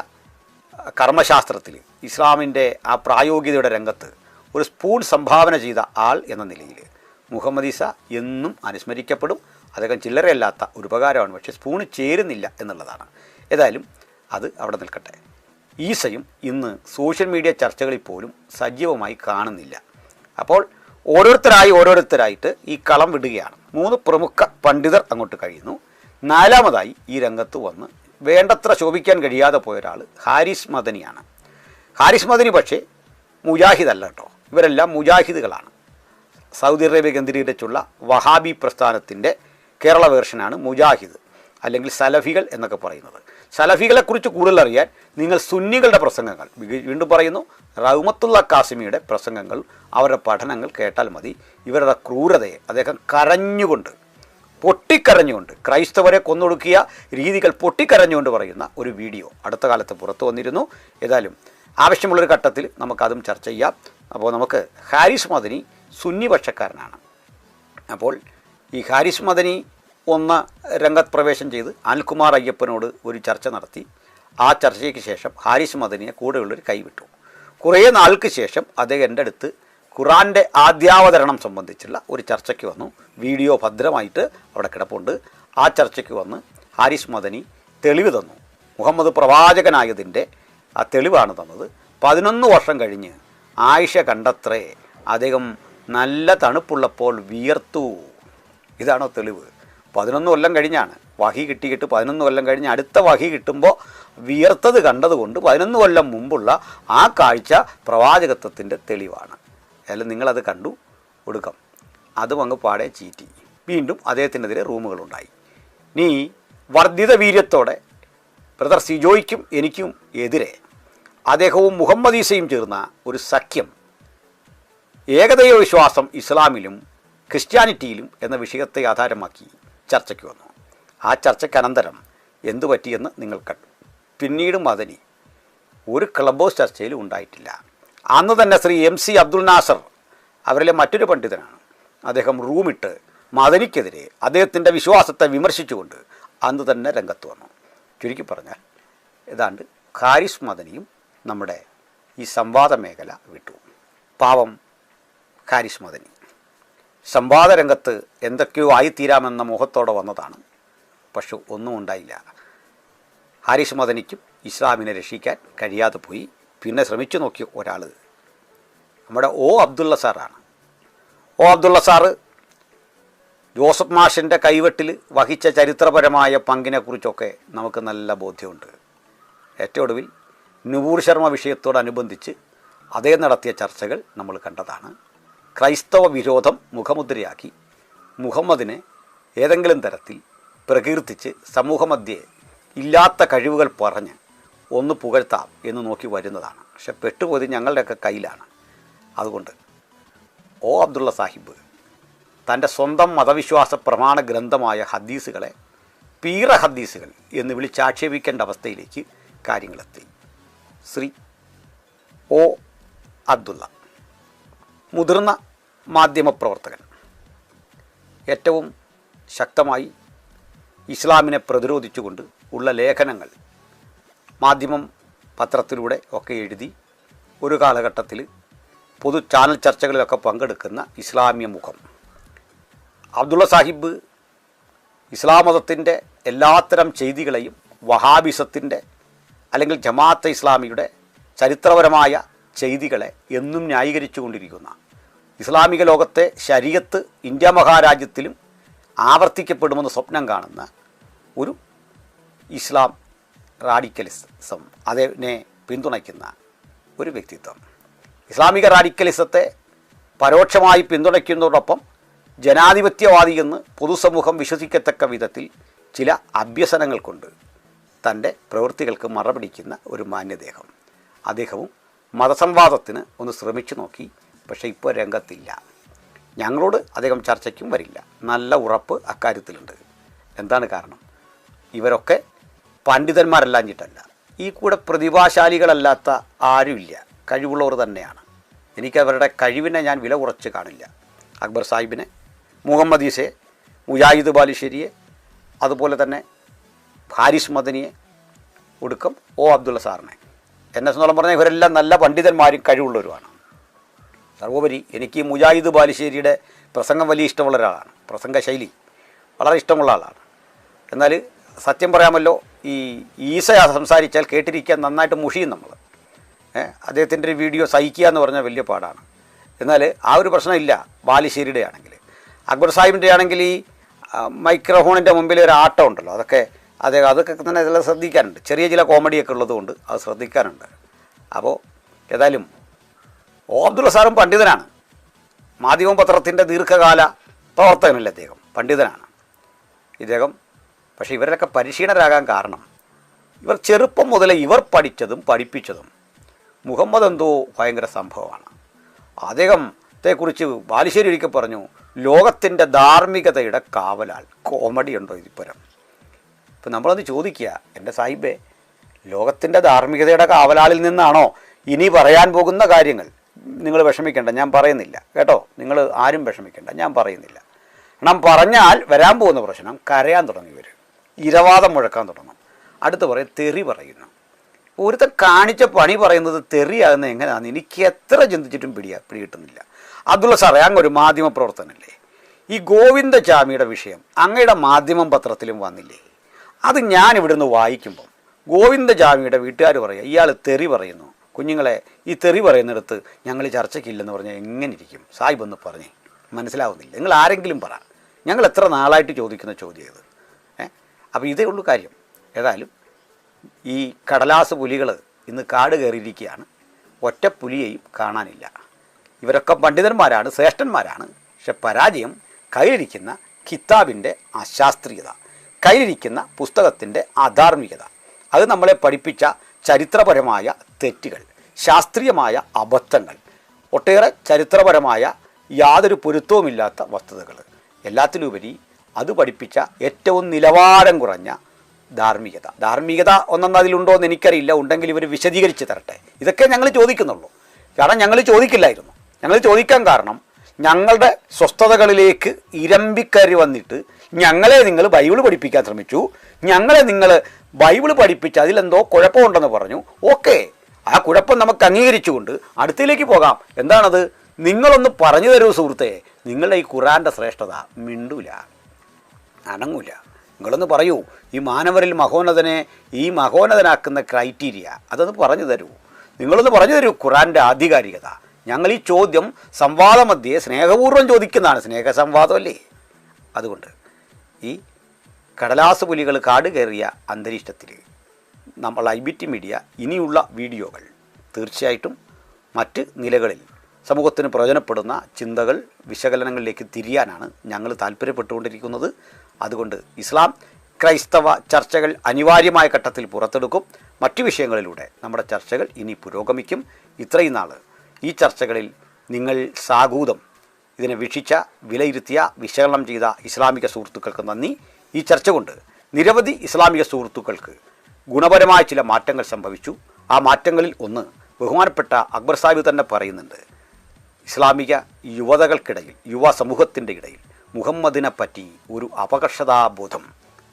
കർമ്മശാസ്ത്രത്തിൽ ഇസ്ലാമിന്റെ ആ പ്രായോഗികതയുടെ രംഗത്ത് ഒരു സ്പൂൺ സംഭാവന ചെയ്ത ആൾ എന്ന നിലയിൽ മുഹമ്മദ് ഈസ എന്നും അനുസ്മരിക്കപ്പെടും. അദ്ദേഹം ചില്ലറയല്ലാത്ത ഒരു ഉപകാരമാണ്. പക്ഷേ സ്പൂണ് ചേരുന്നില്ല എന്നുള്ളതാണ്. ഏതായാലും അത് അവിടെ നിൽക്കട്ടെ. ഈസയും ഇന്ന് സോഷ്യൽ മീഡിയ ചർച്ചകളിൽ പോലും സജീവമായി കാണുന്നില്ല. അപ്പോൾ ഓരോരുത്തരായി ഓരോരുത്തരായിട്ട് ഈ കളം വിടുകയാണ്. മൂന്ന് പ്രമുഖ പണ്ഡിതർ അങ്ങോട്ട് കഴിയുന്നു. നാലാമതായി ഈ രംഗത്ത് വന്ന് വേണ്ടത്ര ശോഭിക്കാൻ കഴിയാതെ പോയ ഒരാൾ ഹാരിസ് മദനിയാണ്. ഹാരിസ് മദനി പക്ഷേ മുജാഹിദ് അല്ല കേട്ടോ. ഇവരെല്ലാം മുജാഹിദുകളാണ്. സൗദി അറേബ്യ കേന്ദ്രീകരിച്ചുള്ള വഹാബി പ്രസ്ഥാനത്തിന്റെ കേരള വേർഷനാണ് മുജാഹിദ് അല്ലെങ്കിൽ സലഫികൾ എന്നൊക്കെ പറയുന്നത്. സലഫികളെക്കുറിച്ച് കൂടുതൽ അറിയാൻ നിങ്ങൾ സുന്നികളുടെ പ്രസംഗങ്ങൾ. വീണ്ടും പറയുന്നു റഹ്മത്തുള്ള കാസിമിയുടെ പ്രസംഗങ്ങൾ അവരുടെ പഠനങ്ങൾ കേട്ടാൽ മതി. ഇവരുടെ ക്രൂരതയെ അദ്ദേഹം കരഞ്ഞുകൊണ്ട് പൊട്ടിക്കരഞ്ഞുകൊണ്ട് ക്രൈസ്തവരെ കൊന്നൊടുക്കിയ രീതികൾ പൊട്ടിക്കരഞ്ഞുകൊണ്ട് പറയുന്ന ഒരു വീഡിയോ അടുത്ത കാലത്ത് പുറത്തു വന്നിരുന്നു. ഏതായാലും ആവശ്യമുള്ളൊരു ഘട്ടത്തിൽ നമുക്കതും ചർച്ച ചെയ്യാം. അപ്പോൾ നമുക്ക് ഹാരിസ് മദനി സുന്നി പക്ഷക്കാരനാണ് അപ്പോൾ ഈ ഹാരിസ് മദനി ഒന്ന് രംഗത്ത് പ്രവേശം ചെയ്ത് അനിൽകുമാർ അയ്യപ്പനോട് ഒരു ചർച്ച നടത്തി. ആ ചർച്ചയ്ക്ക് ശേഷം ഹാരിസ് മദനിയെ കൂടെയുള്ളൊരു കൈവിട്ടു. കുറേ നാൾക്ക് ശേഷം അദ്ദേഹം എന്റെ അടുത്ത് ഖുറാന്റെ ആദ്യാവതരണം സംബന്ധിച്ചുള്ള ഒരു ചർച്ചയ്ക്ക് വന്നു. വീഡിയോ ഭദ്രമായിട്ട് അവിടെ കിടപ്പുണ്ട്. ആ ചർച്ചയ്ക്ക് വന്ന് ഹാരിസ് മദനി തെളിവ് തന്നു. മുഹമ്മദ് പ്രവാചകനായതിന്റെ ആ തെളിവാണ് തന്നത്. പതിനൊന്ന് വർഷം കഴിഞ്ഞ് ആയിഷ കണ്ടത്രേ അദ്ദേഹം നല്ല തണുപ്പുള്ളപ്പോൾ വിയർത്തു. ഇതാണോ തെളിവ്? പതിനൊന്ന് കൊല്ലം കഴിഞ്ഞാണ്. വഹി കിട്ടിയിട്ട് പതിനൊന്ന് കൊല്ലം കഴിഞ്ഞ് അടുത്ത വഹി കിട്ടുമ്പോൾ വിയർത്തത് കണ്ടതുകൊണ്ട് പതിനൊന്ന് കൊല്ലം മുമ്പുള്ള ആ കാഴ്ച പ്രവാചകത്വത്തിന്റെ തെളിവാണ്. അതായത് നിങ്ങളത് കണ്ടു ഒടുക്കം. അതും അങ്ങ് പാടെ ചീറ്റി. വീണ്ടും അദ്ദേഹത്തിനെതിരെ റൂമുകളുണ്ടായി. നീ വർദ്ധിത വീര്യത്തോടെ ബ്രദർ സിജോയ്ക്കും എനിക്കും എതിരെ. അദ്ദേഹവും മുഹമ്മദ് ഈസയും ചേർന്ന ഒരു സഖ്യം. ഏകദൈവ വിശ്വാസം ഇസ്ലാമിലും ക്രിസ്ത്യാനിറ്റിയിലും എന്ന വിഷയത്തെ ആധാരമാക്കി. ചർച്ചയ്ക്ക് വന്നു. ആ ചർച്ചയ്ക്ക് അനന്തരം എന്തു പറ്റിയെന്ന് നിങ്ങൾ കണ്ടു. പിന്നീട് മദനി ഒരു ക്ലബ് ഹൗസ് ചർച്ചയിലും ഉണ്ടായിട്ടില്ല. അന്ന് തന്നെ ശ്രീ എം സി അബ്ദുൽ നാസർ അവരിലെ മറ്റൊരു പണ്ഡിതനാണ്. അദ്ദേഹം റൂമിട്ട് മദനിക്കെതിരെ അദ്ദേഹത്തിന്റെ വിശ്വാസത്തെ വിമർശിച്ചുകൊണ്ട് അന്ന് തന്നെ രംഗത്ത് വന്നു. ചുരുക്കി പറഞ്ഞാൽ ഏതാണ്ട് ഖാരിസ് മദനിയും നമ്മുടെ ഈ സംവാദ മേഖല വിട്ടു. പാവം ഖാരിസ് മദനി. സംവാദ രംഗത്ത് എന്തൊക്കെയോ ആയിത്തീരാമെന്ന മുഖത്തോടെ വന്നതാണ്. പക്ഷെ ഒന്നും ഉണ്ടായില്ല. ഹാരിസ് മദനിക്കും ഇസ്ലാമിനെ രക്ഷിക്കാൻ കഴിയാതെ പോയി. പിന്നെ ശ്രമിച്ചു നോക്കിയ ഒരാൾ നമ്മുടെ ഒ അബ്ദുള്ള സാറാണ്. ഒ അബ്ദുള്ള സാറ് ജോസഫ് മാഷിന്റെ കൈവെട്ടിൽ വഹിച്ച ചരിത്രപരമായ പങ്കിനെക്കുറിച്ചൊക്കെ നമുക്ക് നല്ല ബോധ്യമുണ്ട്. ഏറ്റവും ഒടുവിൽ നുപൂർ ശർമ്മ വിഷയത്തോടനുബന്ധിച്ച് അദ്ദേഹം നടത്തിയ ചർച്ചകൾ നമ്മൾ കണ്ടതാണ്. ക്രൈസ്തവ വിരോധം മുഖമുദ്രയാക്കി. മുഹമ്മദിനെ ഏതെങ്കിലും തരത്തിൽ പ്രകീർത്തിച്ച് സമൂഹമധ്യേ ഇല്ലാത്ത കഴിവുകൾ പറഞ്ഞ് ഒന്ന് പുകഴ്ത്താം എന്ന് നോക്കി വരുന്നതാണ്. പക്ഷെ പെട്ടുപോയത് ഞങ്ങളുടെയൊക്കെ കയ്യിലാണ്. അതുകൊണ്ട് ഓ അബ്ദുള്ള സാഹിബ് തന്റെ സ്വന്തം മതവിശ്വാസ പ്രമാണ ഗ്രന്ഥമായ ഹദീസുകളെ പീറ ഹദീസുകൾ എന്ന് വിളിച്ചാക്ഷേപിക്കേണ്ട അവസ്ഥയിലേക്ക് കാര്യങ്ങളെത്തി. ശ്രീ ഓ അബ്ദുള്ള മുതിർന്ന മാധ്യമപ്രവർത്തകൻ. ഏറ്റവും ശക്തമായി ഇസ്ലാമിനെ പ്രതിരോധിച്ചുകൊണ്ട് ഉള്ള ലേഖനങ്ങൾ മാധ്യമം പത്രത്തിലൂടെ ഒക്കെ എഴുതി ഒരു കാലഘട്ടത്തിൽ പൊതു ചാനൽ ചർച്ചകളിലൊക്കെ പങ്കെടുക്കുന്ന ഇസ്ലാമിയ മുഖം. അബ്ദുള്ള സാഹിബ് ഇസ്ലാം മതത്തിന്റെ എല്ലാത്തരം ചെയ്തികളെയും വഹാബിസത്തിന്റെ അല്ലെങ്കിൽ ജമാഅത്ത് ഇസ്ലാമിയുടെ ചരിത്രപരമായ ചെയ്തികളെ എന്നും ന്യായീകരിച്ചു കൊണ്ടിരിക്കുന്ന ഇസ്ലാമിക ലോകത്തെ ശരീരത്ത് ഇന്ത്യ മഹാരാജ്യത്തിലും ആവർത്തിക്കപ്പെടുമെന്ന് സ്വപ്നം കാണുന്ന ഒരു ഇസ്ലാം റാഡിക്കലിസം അതിനെ പിന്തുണയ്ക്കുന്ന ഒരു വ്യക്തിത്വം. ഇസ്ലാമിക റാഡിക്കലിസത്തെ പരോക്ഷമായി പിന്തുണയ്ക്കുന്നതോടൊപ്പം ജനാധിപത്യവാദി എന്ന് പൊതുസമൂഹം വിശ്വസിക്കത്തക്ക വിധത്തിൽ ചില അഭ്യസനങ്ങൾ കൊണ്ട് തന്റെ പ്രവൃത്തികൾക്ക് മറപിടിക്കുന്ന ഒരു മാന്യദേഹം. അദ്ദേഹവും മതസംവാദത്തിന് ഒന്ന് ശ്രമിച്ചു നോക്കി പക്ഷേ ഇപ്പോൾ രംഗത്തില്ല. ഞങ്ങളോട് അദ്ദേഹം ചർച്ചയ്ക്കും വരില്ല. നല്ല ഉറപ്പ് അക്കാര്യത്തിലുണ്ട്. എന്താണ് കാരണം? ഇവരൊക്കെ പണ്ഡിതന്മാരല്ലാഞ്ഞിട്ടല്ല. ഈ കൂടെ പ്രതിഭാശാലികളല്ലാത്ത ആരുമില്ല. കഴിവുള്ളവർ തന്നെയാണ്. എനിക്കവരുടെ കഴിവിനെ ഞാൻ വില കുറച്ച് കാണില്ല. അക്ബർ സാഹിബിനെ മുഹമ്മദ് ഈസയെ മുജാഹിദ് ബാലുശ്ശേരിയെ അതുപോലെ തന്നെ ഹാരിസ് മദനിയെ ഒടുക്കം ഒ അബ്ദുള്ള സാറിനെ. എന്നെ സ്വന്തം പറഞ്ഞാൽ ഇവരെല്ലാം നല്ല പണ്ഡിതന്മാരും കഴിവുള്ളവരുമാണ്. സർവോപരി എനിക്ക് മുജാഹിദ് ബാലുശ്ശേരിയുടെ പ്രസംഗം വലിയ ഇഷ്ടമുള്ള ഒരാളാണ്. പ്രസംഗ ശൈലി വളരെ ഇഷ്ടമുള്ള ആളാണ്. എന്നാൽ സത്യം പറയാമല്ലോ ഈ ഈസ സംസാരിച്ചാൽ കേട്ടിരിക്കാൻ നന്നായിട്ട് മുഷിയും നമ്മൾ അദ്ദേഹത്തിന്റെ ഒരു വീഡിയോ സഹിക്കുക എന്ന് പറഞ്ഞാൽ വലിയ പാടാണ്. എന്നാൽ ആ ഒരു പ്രശ്നമില്ല ബാലുശ്ശേരിയുടെ ആണെങ്കിൽ. അക്ബർ സാഹിബിന്റെ ആണെങ്കിൽ ഈ മൈക്രോഫോണിന്റെ മുമ്പിൽ ഒരു ആട്ടം ഉണ്ടല്ലോ അതൊക്കെ അദ്ദേഹം അതൊക്കെ തന്നെ ഇതെല്ലാം ശ്രദ്ധിക്കാനുണ്ട്. ചെറിയ ചില കോമഡിയൊക്കെ ഉള്ളതുകൊണ്ട് അത് ശ്രദ്ധിക്കാനുണ്ട്. അപ്പോൾ ഏതായാലും ഓ അബ്ദുള്ള സാറും പണ്ഡിതനാണ്. മാധ്യമ പത്രത്തിന്റെ ദീർഘകാല പ്രവർത്തകനല്ലേ അദ്ദേഹം പണ്ഡിതനാണ്. ഇദ്ദേഹം പക്ഷേ ഇവരിലൊക്കെ പരിശീലനരാകാൻ കാരണം ഇവർ ചെറുപ്പം മുതലേ ഇവർ പഠിച്ചതും പഠിപ്പിച്ചതും മുഹമ്മദ് എന്തോ ഭയങ്കര സംഭവമാണ്. അദ്ദേഹത്തെക്കുറിച്ച് ബാലുശ്ശേരി ഒരിക്കൽ പറഞ്ഞു ലോകത്തിന്റെ ധാർമ്മികതയുടെ കാവലാൾ കോമഡി ഉണ്ടോ ഇതിപ്പുരം ഇപ്പം നമ്മളത് ചോദിക്കുക എന്റെ സാഹിബേ ലോകത്തിന്റെ ധാർമ്മികതയുടെ കാവലാളിൽ നിന്നാണോ ഇനി പറയാൻ പോകുന്ന കാര്യങ്ങൾ? നിങ്ങൾ വിഷമിക്കേണ്ട ഞാൻ പറയുന്നില്ല. കേട്ടോ? നിങ്ങൾ ആരും വിഷമിക്കേണ്ട ഞാൻ പറയുന്നില്ല. കാരണം പറഞ്ഞാൽ വരാൻ പോകുന്ന പ്രശ്നം കരയാൻ തുടങ്ങി വരും. ഇരവാദം മുഴക്കാൻ തുടങ്ങും. അടുത്ത് പറയും തെറി പറയുന്നു. ഒരുത്തൻ കാണിച്ച പണി പറയുന്നത് തെറിയാകുന്നത് എങ്ങനെയാണെന്ന് എനിക്ക് എത്ര ചിന്തിച്ചിട്ടും പിടിയാ പിടികിട്ടുന്നില്ല. അബ്ദുള്ള സാറേ അങ്ങ് ഒരു മാധ്യമ പ്രവർത്തനല്ലേ ഈ ഗോവിന്ദചാമിയുടെ വിഷയം അങ്ങയുടെ മാധ്യമം പത്രത്തിലും വന്നില്ലേ? അത് ഞാൻ ഇവിടുന്ന് വായിക്കുമ്പം ഗോവിന്ദചാമിയുടെ വീട്ടുകാർ പറയുക ഇയാൾ തെറി പറയുന്നു. കുഞ്ഞുങ്ങളെ ഈ തെറി പറയുന്നിടത്ത് ഞങ്ങൾ ചർച്ചയ്ക്കില്ലെന്ന് പറഞ്ഞാൽ എങ്ങനെ ഇരിക്കും സാഹിബ് ഒന്ന് പറഞ്ഞേ. മനസ്സിലാവുന്നില്ല. നിങ്ങൾ ആരെങ്കിലും പറ. ഞങ്ങൾ എത്ര നാളായിട്ട് ചോദിക്കുന്ന ചോദ്യം ഇത്. അപ്പോൾ ഇതേ ഉള്ളൂ കാര്യം. ഏതായാലും ഈ കടലാസ് പുലികൾ ഇന്ന് കാട് കയറിയിരിക്കുകയാണ്. ഒറ്റ പുലിയെയും കാണാനില്ല. ഇവരൊക്കെ പണ്ഡിതന്മാരാണ് ശ്രേഷ്ഠന്മാരാണ്. പക്ഷെ പരാജയം കയ്യിലിരിക്കുന്ന കിതാബിന്റെ അശാസ്ത്രീയത കയ്യിലിരിക്കുന്ന പുസ്തകത്തിന്റെ അധാർമികത. അത് നമ്മളെ പഠിപ്പിച്ച ചരിത്രപരമായ തെറ്റുകൾ ശാസ്ത്രീയമായ അബദ്ധങ്ങൾ ഒട്ടേറെ ചരിത്രപരമായ യാതൊരു പൊരുത്തവുമില്ലാത്ത വസ്തുതകൾ. എല്ലാത്തിലുപരി അത് പഠിപ്പിച്ച ഏറ്റവും നിലവാരം കുറഞ്ഞ ധാർമ്മികത. ധാർമ്മികത ഒന്നും അതിലുണ്ടോ എന്ന് എനിക്കറിയില്ല. ഉണ്ടെങ്കിൽ ഇവർ വിശദീകരിച്ച് തരട്ടെ. ഇതൊക്കെ ഞങ്ങൾ ചോദിക്കുന്നുള്ളൂ. കാരണം ഞങ്ങൾ ചോദിക്കില്ലായിരുന്നു. ഞങ്ങൾ ചോദിക്കാൻ കാരണം ഞങ്ങളുടെ സ്വസ്ഥതകളിലേക്ക് ഇരമ്പിക്കയറി വന്നിട്ട് ഞങ്ങളെ നിങ്ങൾ ബൈബിൾ പഠിപ്പിക്കാൻ ശ്രമിച്ചു. ഞങ്ങളെ നിങ്ങൾ ബൈബിൾ പഠിപ്പിച്ച് അതിലെന്തോ കുഴപ്പമുണ്ടെന്ന് പറഞ്ഞു. ഓക്കെ ആ കുഴപ്പം നമുക്ക് അംഗീകരിച്ചുകൊണ്ട് അടുത്തിലേക്ക് പോകാം. എന്താണത്? നിങ്ങളൊന്ന് പറഞ്ഞു തരൂ സുഹൃത്തെ. നിങ്ങളുടെ ഈ ഖുറാന്റെ ശ്രേഷ്ഠത മിണ്ടൂല. അനങ്ങൂല. നിങ്ങളൊന്ന് പറയൂ. ഈ മാനവരിൽ മഹോന്നതനെ ഈ മഹോന്നതനാക്കുന്ന ക്രൈറ്റീരിയ അതൊന്ന് പറഞ്ഞു തരൂ. നിങ്ങളൊന്ന് പറഞ്ഞു തരൂ ഖുറാന്റെ ആധികാരികത. ഞങ്ങൾ ഈ ചോദ്യം സംവാദമധ്യേ സ്നേഹപൂർവം ചോദിക്കുന്നതാണ്. സ്നേഹ സംവാദമല്ലേ അതുകൊണ്ട് ഈ കടലാസ് പുലികൾ കാട് കയറിയ അന്തരീക്ഷത്തിൽ നമ്മൾ ഐ ബി ടി മീഡിയ ഇനിയുള്ള വീഡിയോകൾ തീർച്ചയായിട്ടും മറ്റ് നിലകളിൽ സമൂഹത്തിന് പ്രയോജനപ്പെടുന്ന ചിന്തകൾ വിശകലനങ്ങളിലേക്ക് തിരിയാനാണ് ഞങ്ങൾ താല്പര്യപ്പെട്ടുകൊണ്ടിരിക്കുന്നത് അതുകൊണ്ട് ഇസ്ലാം ക്രൈസ്തവ ചർച്ചകൾ അനിവാര്യമായ ഘട്ടത്തിൽ പുറത്തെടുക്കും. മറ്റു വിഷയങ്ങളിലൂടെ നമ്മുടെ ചർച്ചകൾ ഇനി പുരോഗമിക്കും. ഇത്രയും നാൾ ഈ ചർച്ചകളിൽ നിങ്ങൾ സാഗൂതം ഇതിനെ വീക്ഷിച്ച വിലയിരുത്തിയ വിശകലനം ചെയ്ത ഇസ്ലാമിക സുഹൃത്തുക്കൾക്ക് നന്ദി. ഈ ചർച്ച കൊണ്ട് നിരവധി ഇസ്ലാമിക സുഹൃത്തുക്കൾക്ക് ഗുണപരമായ ചില മാറ്റങ്ങൾ സംഭവിച്ചു. ആ മാറ്റങ്ങളിൽ ഒന്ന് ബഹുമാനപ്പെട്ട അക്ബർ സാഹിബ് തന്നെ പറയുന്നുണ്ട്. ഇസ്ലാമിക യുവതകൾക്കിടയിൽ യുവ സമൂഹത്തിന്റെ ഇടയിൽ മുഹമ്മദിനെ പറ്റി ഒരു അപകർഷതാബോധം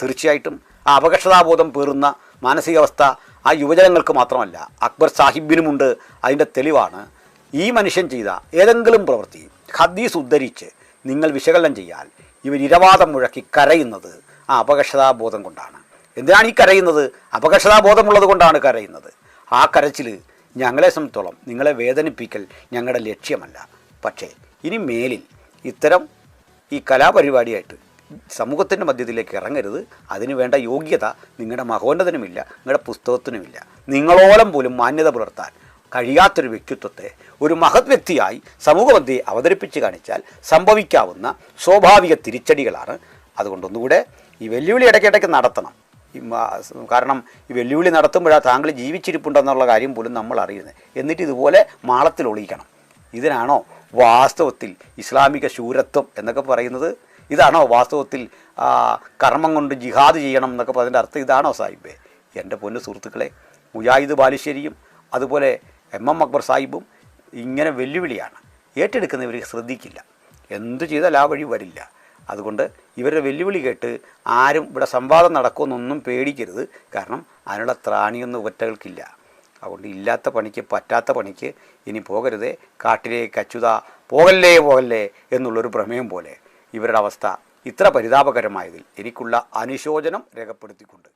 തീർച്ചയായിട്ടും ആ അപകർഷതാബോധം പേറുന്ന മാനസികാവസ്ഥ ആ യുവജനങ്ങൾക്ക് മാത്രമല്ല അക്ബർ സാഹിബിനുമുണ്ട്. അതിന്റെ തെളിവാണ് ഈ മനുഷ്യൻ ചെയ്ത ഏതെങ്കിലും പ്രവൃത്തി ഹദീസ് ഉദ്ധരിച്ച് നിങ്ങൾ വിശകലനം ചെയ്യാൽ ഇവർ ഇരവാദം മുഴക്കി കരയുന്നത് ആ അപകർഷതാബോധം കൊണ്ടാണ്. എന്തിനാണ് ഈ കരയുന്നത്? അപകർഷതാബോധമുള്ളത് കൊണ്ടാണ് കരയുന്നത്. ആ കരച്ചിൽ ഞങ്ങളെ സംബന്ധിച്ചോളം നിങ്ങളെ വേദനിപ്പിക്കൽ ഞങ്ങളുടെ ലക്ഷ്യമല്ല. പക്ഷേ ഇനി മേലിൽ ഇത്തരം ഈ കലാപരിപാടിയായിട്ട് സമൂഹത്തിന്റെ മധ്യത്തിലേക്ക് ഇറങ്ങരുത്. അതിന് വേണ്ട യോഗ്യത നിങ്ങളുടെ മഹോന്നതനുമില്ല നിങ്ങളുടെ പുസ്തകത്തിനുമില്ല. നിങ്ങളോളം പോലും മാന്യത പുലർത്താൻ കഴിയാത്തൊരു വ്യക്തിത്വത്തെ ഒരു മഹത് വ്യക്തിയായി സമൂഹമധ്യയെ അവതരിപ്പിച്ച് കാണിച്ചാൽ സംഭവിക്കാവുന്ന സ്വാഭാവിക തിരിച്ചടികളാണ് അതുകൊണ്ടൊന്നുകൂടെ ഈ വെല്ലുവിളി ഇടയ്ക്കിടയ്ക്ക് നടത്തണം. കാരണം ഈ വെല്ലുവിളി നടത്തുമ്പോഴാണ് താങ്കൾ ജീവിച്ചിരിപ്പുണ്ടെന്നുള്ള കാര്യം പോലും നമ്മൾ അറിയുന്നത്. എന്നിട്ട് ഇതുപോലെ മാളത്തിൽ ഒളിക്കണം ഇതിനാണോ വാസ്തവത്തിൽ ഇസ്ലാമിക ശൂരത്വം എന്നൊക്കെ പറയുന്നത്? ഇതാണോ വാസ്തവത്തിൽ കർമ്മം കൊണ്ട് ജിഹാദ് ചെയ്യണം എന്നൊക്കെ പറയുന്നതിന്റെ അർത്ഥം ഇതാണോ സാഹിബേ? എന്റെ പൊന്നു സുഹൃത്തുക്കളെ മുജാഹിദ് ബാലുശ്ശേരിയും അതുപോലെ എം എം അക്ബർ സാഹിബും ഇങ്ങനെ വെല്ലുവിളിയാണ്. ഏറ്റെടുക്കുന്നവർ ശ്രദ്ധിക്കില്ല. എന്തു ചെയ്താൽ ആ വഴി വരില്ല. അതുകൊണ്ട് ഇവരുടെ വെല്ലുവിളി കേട്ട് ആരും ഇവിടെ സംവാദം നടക്കുമെന്നൊന്നും പേടിക്കരുത്. കാരണം അതിനുള്ള ത്രാണിയൊന്നും ഒറ്റകൾക്കില്ല അതുകൊണ്ട് ഇല്ലാത്ത പണിക്ക് പറ്റാത്ത പണിക്ക് ഇനി പോകരുതേ. കാട്ടിലേക്ക് അച്യുത പോകല്ലേ പോകല്ലേ എന്നുള്ളൊരു പ്രമേയം പോലെ ഇവരുടെ അവസ്ഥ ഇത്ര പരിതാപകരമായതിൽ എനിക്കുള്ള അനുശോചനം രേഖപ്പെടുത്തിക്കൊണ്ട്